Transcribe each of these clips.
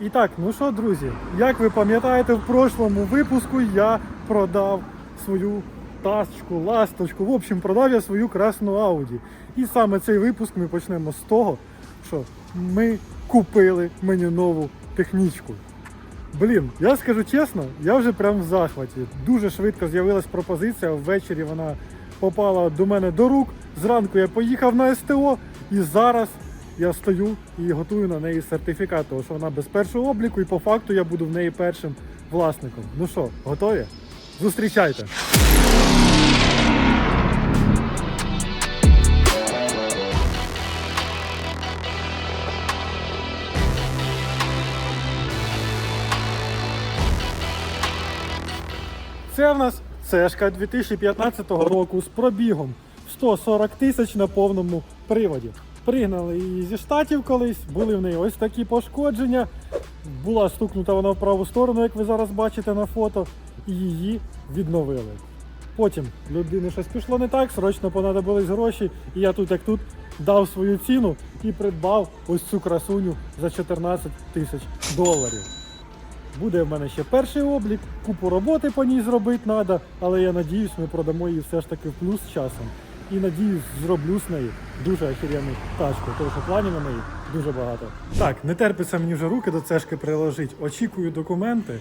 І так, ну що, друзі, як ви пам'ятаєте, в прошлому випуску я продав свою тачку, ласточку. В общем, продав я свою красну Ауді. І саме цей випуск ми почнемо з того, що ми купили мені нову технічку. Блін, я скажу чесно, я вже прям в захваті. Дуже швидко з'явилась пропозиція. Ввечері вона попала до мене до рук. Зранку я поїхав на СТО і зараз я стою і готую на неї сертифікат, тому що вона без першого обліку, і по факту я буду в неї першим власником. Ну що, готові? Зустрічайте! Це в нас цешка 2015 року з пробігом 140 тисяч на повному приводі. Пригнали її зі штатів колись, були в неї ось такі пошкодження. Була стукнута вона в праву сторону, як ви зараз бачите на фото, і її відновили. Потім людини щось пішло не так, срочно понадобились гроші, і я тут як тут дав свою ціну і придбав ось цю красуню за 14 тисяч доларів. Буде в мене ще перший облік, купу роботи по ній зробити треба, але я надіюсь, ми продамо її все ж таки в плюс з часом. І надіюсь, зроблю з неї дуже охеренну тачку, тому що планів на неї дуже багато. Так, не терпиться мені вже руки до цешки приложити. Очікую документи,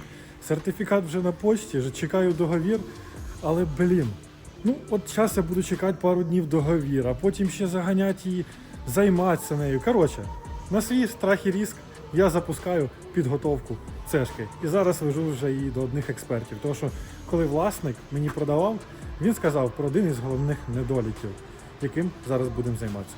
сертифікат вже на почті, вже чекаю договір. Але блін, ну от зараз я буду чекати пару днів договір, а потім ще заганяти її, займатися нею. Коротше, на свій страх і риск я запускаю підготовку цешки. І зараз вожу вже її до одних експертів. Тому що коли власник мені продавав, він сказав про один із головних недоліків, яким зараз будемо займатися.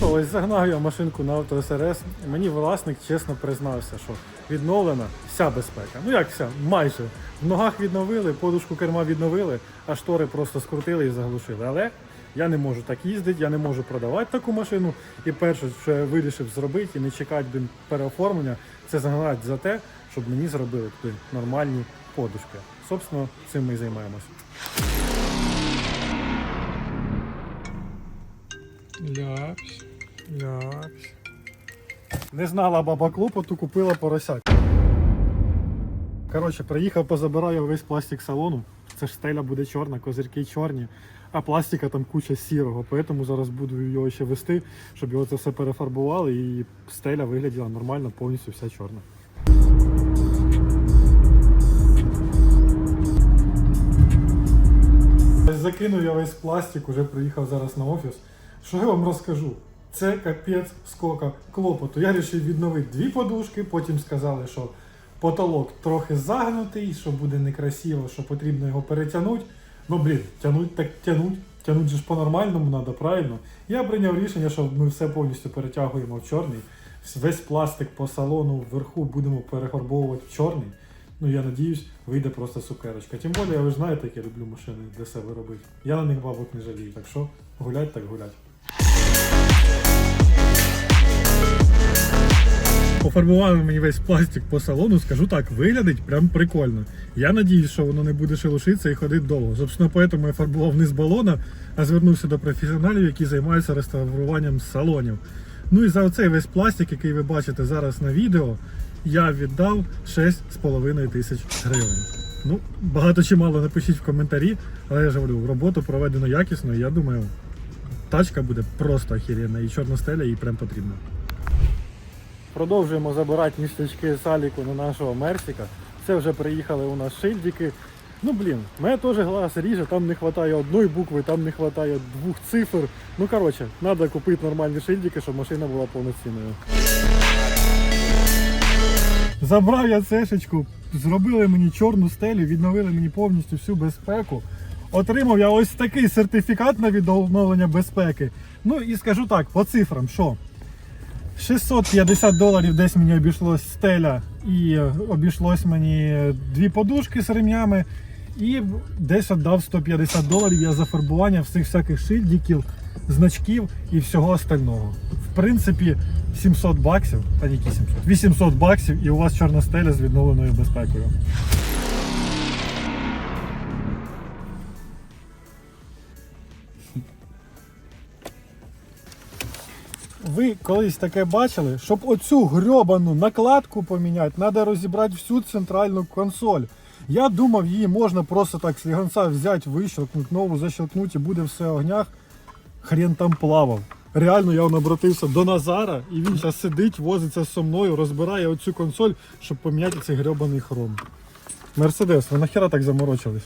Ось загнав я машинку на авто СРС. і Мені власник чесно признався, що відновлена вся безпека. Ну як вся, майже. В ногах відновили, подушку керма відновили, а штори просто скрутили і заглушили. Але я не можу так їздити, я не можу продавати таку машину. І перше, що я вирішив зробити і не чекати блін, переоформлення, це загнати за те, щоб мені зробили туди нормальні подушки. Собственно, цим ми і займаємося. Ляпсь, ляпсь. Не знала баба клопоту, купила поросят. Коротше, приїхав, позабираю весь пластик салону. Це ж стеля буде чорна, козирки чорні, а пластика там куча сірого. Тому зараз буду його ще вести, щоб його це все перефарбували і стеля вигляділа нормально, повністю вся чорна. Закинув я весь пластик, уже приїхав зараз на офіс. Що я вам розкажу? Це капець скока клопоту. Я вирішив відновити дві подушки, потім сказали, що потолок трохи загнутий, що буде некрасиво, що потрібно його перетягнути. Ну блін, тянуть так тянуть. Тянуть же ж по-нормальному треба, правильно? Я прийняв рішення, що ми все повністю перетягуємо в чорний. Весь пластик по салону вверху будемо перефарбовувати в чорний. Ну я надіюсь, вийде просто сукерочка. Тим більше, ви ж знаєте, як я люблю машини для себе робити. Я на них бабок не жалію, так що гулять так гулять. Пофарбували мені весь пластик по салону, скажу так, виглядить прям прикольно. Я надіюсь, що воно не буде шелушитися і ходити довго. Собственно, поэтому я фарбував низ балона, а звернувся до професіоналів, які займаються реставруванням салонів. Ну і за оцей весь пластик, який ви бачите зараз на відео, я віддав 6,5 тисяч гривень. Ну, багато чи мало напишіть в коментарі, але я ж говорю, роботу проведено якісно, і я думаю, тачка буде просто охеренна, і чорна стеля їй прям потрібна. Продовжуємо забирати містечки з Аліку на нашого Мерсіка. Це вже приїхали у нас шильдики. Ну блін, мене теж глаз ріже, там не вистачає одної букви, там не вистачає двох цифр. Ну коротше, треба купити нормальні шильдики, щоб машина була повноцінною. Забрав я цешечку, зробили мені чорну стелю, відновили мені повністю всю безпеку. Отримав я ось такий сертифікат на відновлення безпеки. Ну і скажу так, по цифрам, що 650 доларів десь мені обійшлось стеля і е, обійшлось мені дві подушки з ремнями. І десь віддав 150 доларів я за фарбування всіх всяких шильдиків значків і всього остального. В принципі, 700 баксів, не які 700, 800 баксів і у вас чорна стеля з відновленою безпекою. Ви колись таке бачили, щоб оцю грьобану накладку поміняти, треба розібрати всю центральну консоль. Я думав, її можна просто так з лігонца взяти, вищелкнути, нову защелкнути і буде все в огнях. Хрен там плавав. Реально я обратився до Назара, і він зараз сидить, возиться зі мною, розбирає оцю консоль, щоб поміняти цей грьобаний хром. Мерседес, ви нахера так заморочились?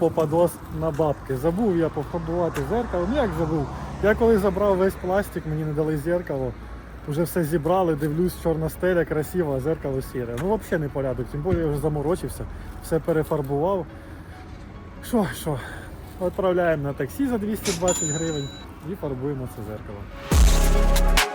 Попадос на бабки. Забув я пофарбувати зеркало. Ну як забув? Я коли забрав весь пластик, мені не дали зеркало. Вже все зібрали, дивлюсь, чорна стеля, красива, а зеркало сіре. Ну взагалі не порядок, тим більше я вже заморочився, все перефарбував. Що, що? Відправляємо на таксі за 220 гривень і фарбуємо це зеркало.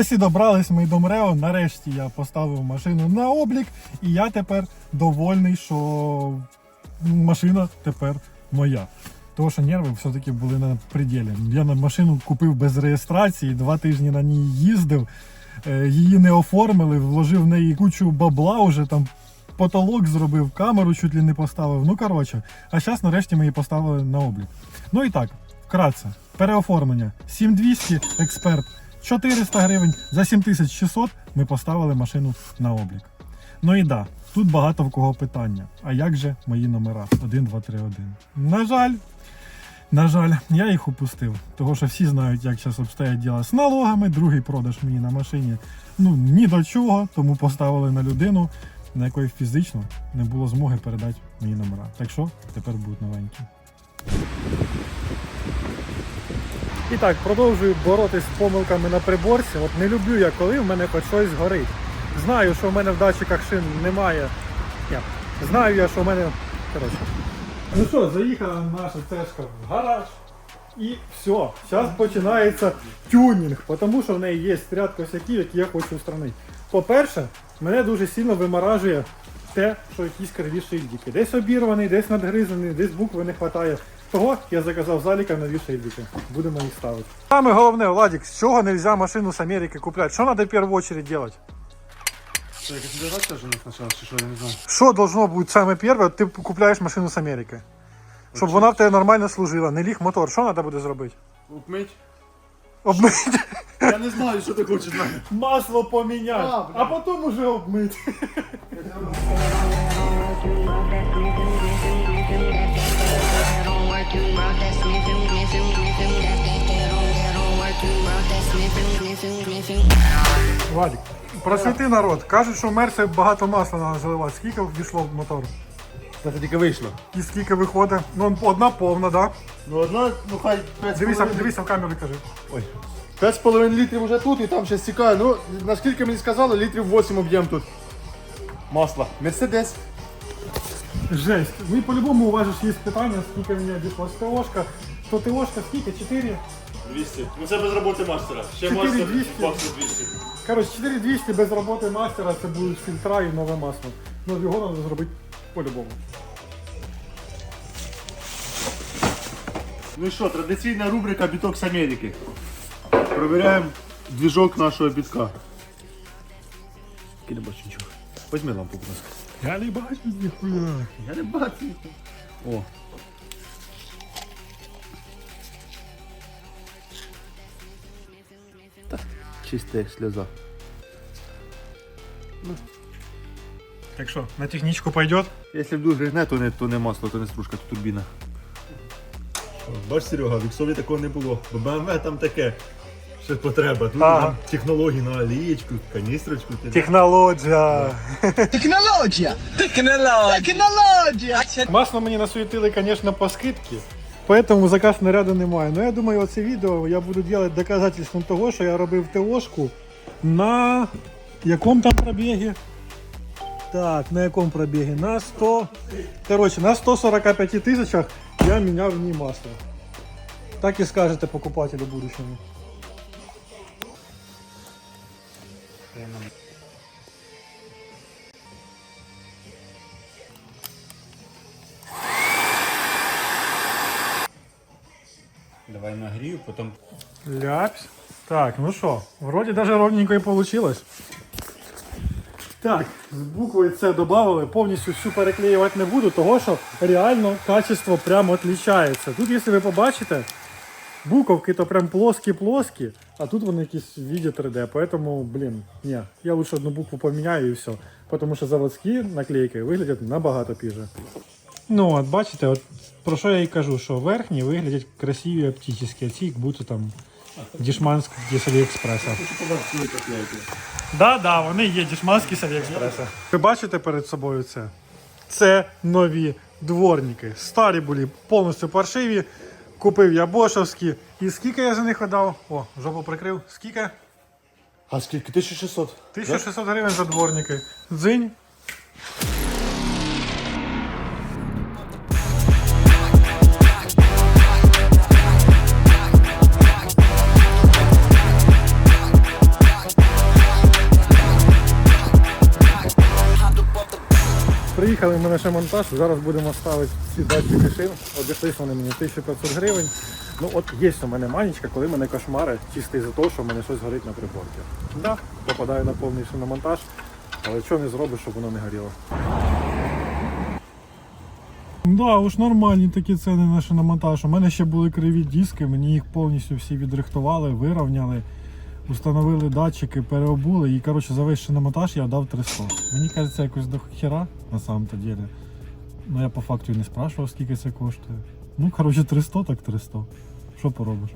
Ось і добрались ми до МРЕО. Нарешті я поставив машину на облік, і я тепер довольний, що машина тепер моя. Тому що нерви все-таки були на пределі. Я на машину купив без реєстрації, два тижні на ній їздив, е, її не оформили, вложив в неї кучу бабла, вже там потолок зробив, камеру чуть ли не поставив. Ну коротше, а зараз нарешті ми її поставили на облік. Ну і так, вкратце, переоформлення 7200 експерт 400 гривень, за 7600 ми поставили машину на облік. Ну і да, тут багато в кого питання. А як же мої номера? 1, 2, 3, 1. На жаль, на жаль, я їх упустив. Того що всі знають, як зараз обстоять діла з налогами. Другий продаж мені на машині ну ні до чого, тому поставили на людину, на якої фізично не було змоги передати мої номера. Так що тепер будуть новенькі. І так, продовжую боротися з помилками на приборці. От не люблю я, коли в мене хоч щось горить. Знаю, що в мене в датчиках шин немає. Ні, Знаю я, що в мене. Коротше. Ну що, заїхала наша цешка в гараж. І все, зараз починається тюнінг, тому що в неї є ряд косяків, які я хочу устранити. По-перше, мене дуже сильно виморажує те, що якісь криві шильдики. Десь обірваний, десь надгризаний, десь букви не вистачає. Того я заказав заліка нові шильдики. Будемо їх ставити. Саме головне, Владик, з чого не можна машину з Америки купляти? Що треба в першу чергу робити? Что, інтеграція вже не сначала, чи що, я не знаю. Що должно бути саме перше, ти купляєш машину з Америки? Щоб вона в тебе нормально служила, не ліг мотор. Що треба буде зробити? Упмить? Обмити. Я не знаю, що ти хочеш знати. Масло поміняти, А, а потім уже обмити. Вадик, просвіти народ. Кажуть, що в Мерсі багато масла треба заливати. Скільки ввійшло в мотор? Це тільки вийшло. І скільки виходить? Ну, одна повна, так? Ну одна, ну хай 5,5 Дивися, дивися в камеру кажи. Ой. 5,5 літрів вже тут і там ще стікає. Ну, наскільки мені сказали, літрів 8 об'єм тут. Масла. Мерседес. Жесть. Ну і по-любому у вас ж є питання, скільки мені обійшлась ТОшка. То ТОшка скільки? 4? 200. Ну це без роботи мастера. Ще 4200. мастер баксів 200. Коротше, 4200 без роботи мастера, це будуть фільтра і нове масло. Ну його треба зробити по-любому. Ну і що, традиційна рубрика Біток з Америки. Провіряємо двіжок нашого бітка. Я не бачу нічого. Возьми лампу, будь ласка. Я не бачу ніхуя. Я не бачу. О. Як сльоза. Так що, на технічку пойдет? Якщо в душ григне, то не, то не масло, то не стружка, то турбіна. Бач, Серега, в Іксові такого не було. Бо BMW там таке. Ще потреба. Тут Ага. там технології на олієчку, каністрочку. ти- Технологія. Технологія! Технологія! Технологія! Масло мені насуетили, звісно, по скидці. Поэтому заказ наряду немає. Ну я думаю, оце відео я буду робити доказательством того, що я робив ТОшку на якому там пробігі? Так, на якому пробігі? На 100. Короче, на 145 тисячах я міняв в ній масло. Так і скажете покупателю будущому. Потім Ляпс. Так, ну що, вроді даже ровненько і получилось. Так, з буквою С додали, повністю всю переклеювати не буду, того що реально качество прямо відрізняється. Тут, якщо ви побачите, буковки то прям плоскі-плоскі, а тут вони якісь в віді 3D, поэтому, блін, ні, я лучше одну букву поміняю і все. Тому що заводські наклейки виглядять набагато піже. Ну, от бачите, от про що я і кажу, що верхні виглядять красиві оптичні, а ці як будто там дішманські з Аліекспреса. Да, да, вони є дішманські з Аліекспреса. Ви бачите перед собою це? Це нові дворники. Старі були повністю паршиві. Купив я бошовські. І скільки я за них віддав? О, жопу прикрив. Скільки? А скільки? 1600. 1600 гривень за дворники. Дзинь. Приїхали ми на монтаж, зараз будемо ставити ці датчики шин. Обійшлися вони мені 1500 гривень. Ну от є у мене манічка, коли мене кошмари чисто із-за того, що в мене щось горить на приборці. Да, попадаю на повний шиномонтаж, але що не зробиш, щоб воно не горіло. Да, уж нормальні такі ціни на шиномонтаж. У мене ще були криві диски, мені їх повністю всі відрихтували, вирівняли, установили датчики, переобули і коротше за весь шиномонтаж я дав 300. Мені кажеться, якось до хера на самом-то деле. Ну я по факту і не спрашував, скільки це коштує. Ну, коротше, 300, так 300. Що поробиш?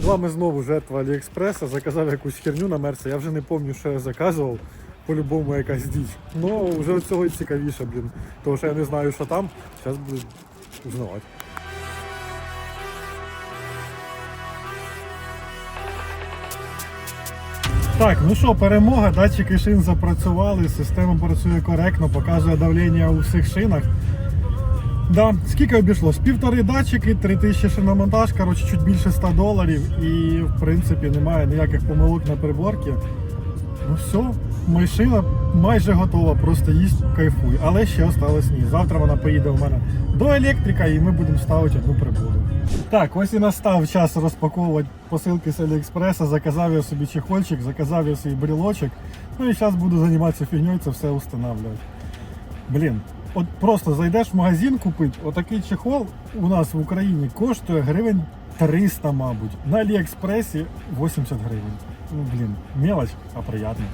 З вами знову жертва Аліекспреса, заказав якусь херню на Мерсі. Я вже не пам'ятаю, що я заказував. По-любому якась діч. Ну, вже цього і цікавіше, блін. Тому що я не знаю, що там. Зараз буду узнавати. Так, ну що, перемога, датчики шин запрацювали, система працює коректно, показує давлення у всіх шинах. Да, скільки обійшлось? Півтори датчики, 3000 шиномонтаж, коротше, чуть більше 100 доларів і в принципі немає ніяких помилок на приборці. Ну все, машина майже готова, просто їсть кайфуй. Але ще осталось ні. Завтра вона поїде в мене до електрика і ми будемо ставити одну прибуду. Так, ось і настав час розпаковувати посилки з Аліекспреса. Заказав я собі чехольчик, заказав я свій брілочок. Ну і зараз буду займатися фігньою, це все встановлювати. Блін, от просто зайдеш в магазин купити, отакий чехол у нас в Україні коштує гривень 300, мабуть. На Аліекспресі 80 гривень. Ну, блін, мелочь, а приятно.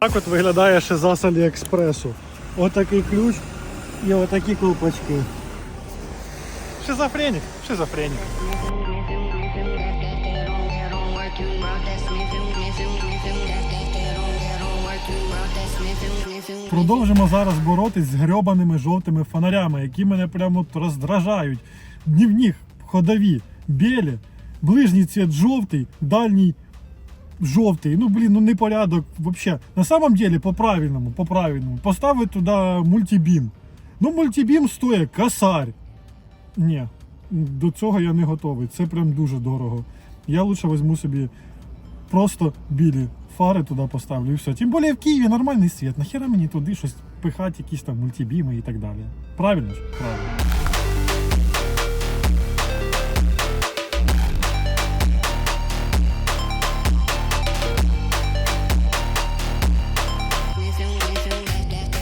Так от виглядає шиза з Аліекспресу. Отакий ключ і отакі колпачки. Шизофренік, шизофренік. Продовжимо зараз боротись з грьобаними жовтими фонарями, які мене прямо роздражають. Днівні, ходові, білі, ближній цвіт жовтий, дальній жовтий. Ну блін, ну непорядок вообще. На самом деле, по правильному, по правильному. Поставити туди мультибім. Ну, мультибім стоїть косарь. Ні, до цього я не готовий. Це прям дуже дорого. Я лучше візьму собі просто білі фари туди поставлю і все. Тим більше в Києві нормальний світ. Нахера мені туди щось пихати, якісь там мультибіми і так далі. Правильно ж? Правильно.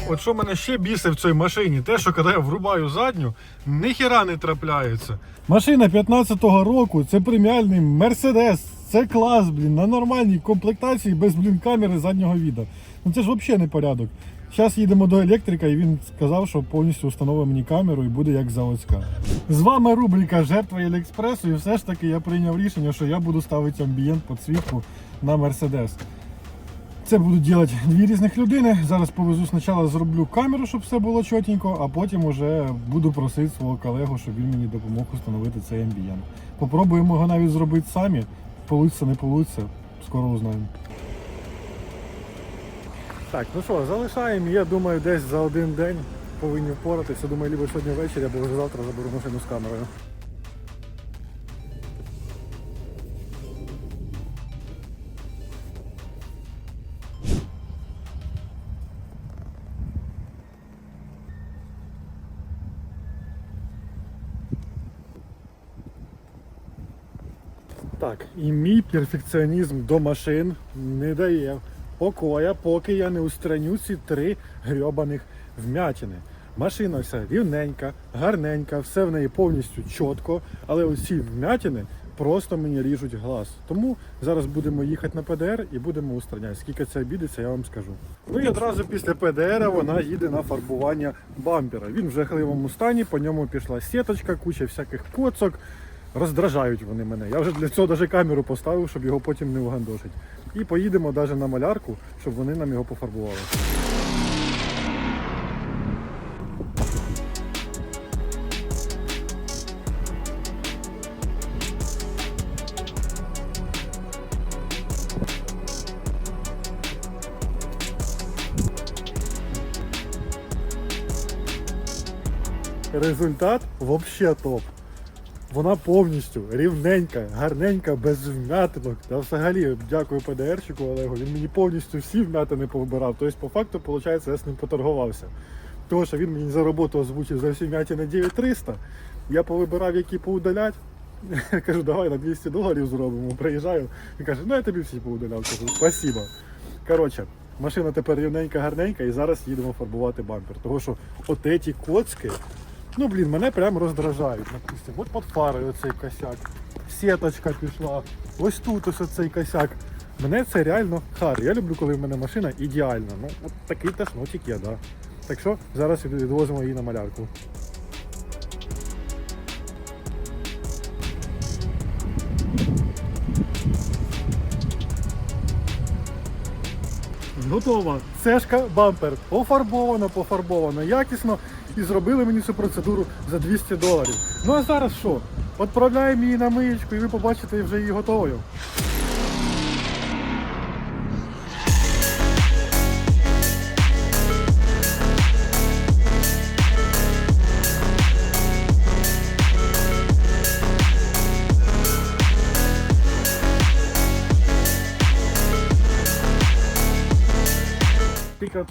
От що мене ще бісить в цій машині, те, що коли я врубаю задню, ніхіра не трапляється. Машина 15-го року, це преміальний Мерседес, це клас, блін, на нормальній комплектації без блін камери заднього віда. Ну це ж взагалі не порядок. Зараз їдемо до електрика, і він сказав, що повністю встановить мені камеру і буде як заводська. З вами рубрика Жертва Еліекспресу, і все ж таки я прийняв рішення, що я буду ставити амбієнт підсвітку на Мерседес. Це будуть робити дві різних людини. Зараз повезу спочатку зроблю камеру, щоб все було чотенько, а потім вже буду просити свого колегу, щоб він мені допомог встановити цей амбієнт. Попробуємо його навіть зробити самі. Получиться, не получиться, скоро узнаємо. Так, ну що, залишаємо. Я думаю, десь за один день повинні впоратися. Думаю, либо сьогодні ввечері, або вже завтра заберу машину з камерою. Так, і мій перфекціонізм до машин не дає покоя, поки я не устраню ці три грьобаних вмятини. Машина вся рівненька, гарненька, все в неї повністю чітко, але оці вмятини просто мені ріжуть глаз. Тому зараз будемо їхати на ПДР і будемо устраняти. Скільки це обідеться, я вам скажу. Ну і одразу після ПДР вона їде на фарбування бампера. Він в жахливому стані, по ньому пішла сіточка, куча всяких коцок. Роздражають вони мене. Я вже для цього навіть камеру поставив, щоб його потім не угандошить. І поїдемо навіть на малярку, щоб вони нам його пофарбували. Результат взагалі топ. Вона повністю рівненька, гарненька, без вмятинок. Та взагалі дякую ПДРщику Олегу. Він мені повністю всі вмятини повбирав. Тобто, по факту, виходить, я з ним поторгувався. Тому що він мені за роботу озвучив за всі вмятини 9300. Я повибирав, які поудалять. Я кажу, давай на 200 доларів зробимо. Приїжджаю. Він каже, ну я тобі всі поудаляв. Кажу, спасибо. Коротше, машина тепер рівненька, гарненька, і зараз їдемо фарбувати бампер. Тому що от ці коцки. Ну, блін, мене прям роздражають. Допустим, от під фарою оцей косяк, сіточка пішла, ось тут ось оцей косяк. Мене це реально хар. Я люблю, коли в мене машина ідеальна. Ну, от такий ташнотик є, да. Так що зараз відвозимо її на малярку. Готова. Цешка бампер. Пофарбовано, пофарбовано якісно. І зробили мені цю процедуру за 200 доларів. Ну а зараз що? Отправляємо її на миєчку і ви побачите вже її готовою.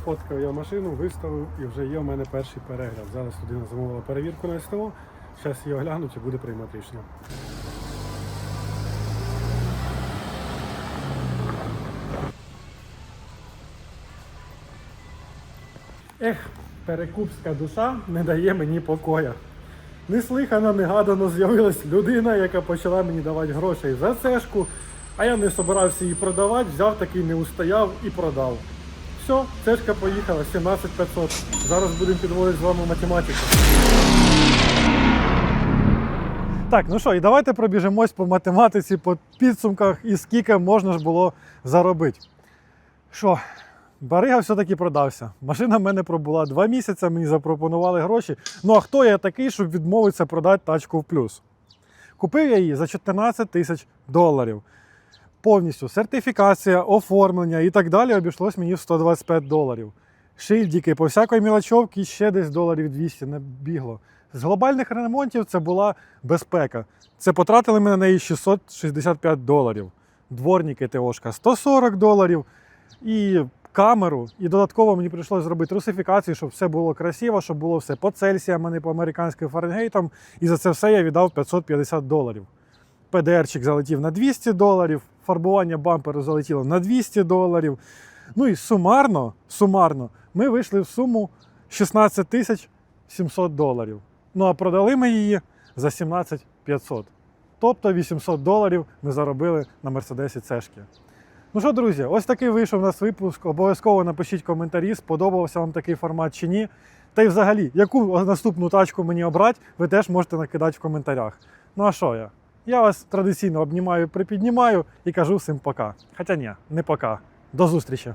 Фоткав я машину, виставив і вже є в мене перший перегляд. Зараз людина замовила перевірку на СТО. Зараз її оглянуть і буде приймати рішення. Ех, перекупська душа не дає мені покоя. Неслихано, негадано з'явилась людина, яка почала мені давати грошей за цешку, а я не собирався її продавати, взяв такий, не устояв і продав. Все, цешка поїхала, 17500. Зараз будемо підводити з вами математику. Так, ну що, і давайте пробіжимось по математиці, по підсумках і скільки можна ж було заробити. Що, Барига все-таки продався. Машина в мене пробула два місяці, мені запропонували гроші. Ну а хто я такий, щоб відмовитися продати тачку в плюс? Купив я її за 14 тисяч доларів. Повністю сертифікація, оформлення і так далі обійшлось мені в 125 доларів. Шильдики по всякої мілочовки ще десь доларів 200 набігло. З глобальних ремонтів це була безпека. Це потратили ми на неї 665 доларів. Дворники ТОшка 140 доларів. І камеру, і додатково мені прийшлося зробити русифікацію, щоб все було красиво, щоб було все по Цельсіям, а не по американським Фаренгейтам. І за це все я віддав 550 доларів. ПДРчик залетів на 200 доларів, фарбування бамперу залетіло на 200 доларів. Ну і сумарно, сумарно ми вийшли в суму 16 тисяч 700 доларів. Ну а продали ми її за 17 500. Тобто 800 доларів ми заробили на Мерседесі Цешки. Ну що, друзі, ось такий вийшов у нас випуск. Обов'язково напишіть коментарі, сподобався вам такий формат чи ні. Та й взагалі, яку наступну тачку мені обрати, ви теж можете накидати в коментарях. Ну а що я? Я вас традиційно обнімаю, припіднімаю і кажу всім пока. Хоча ні, не пока. До зустрічі!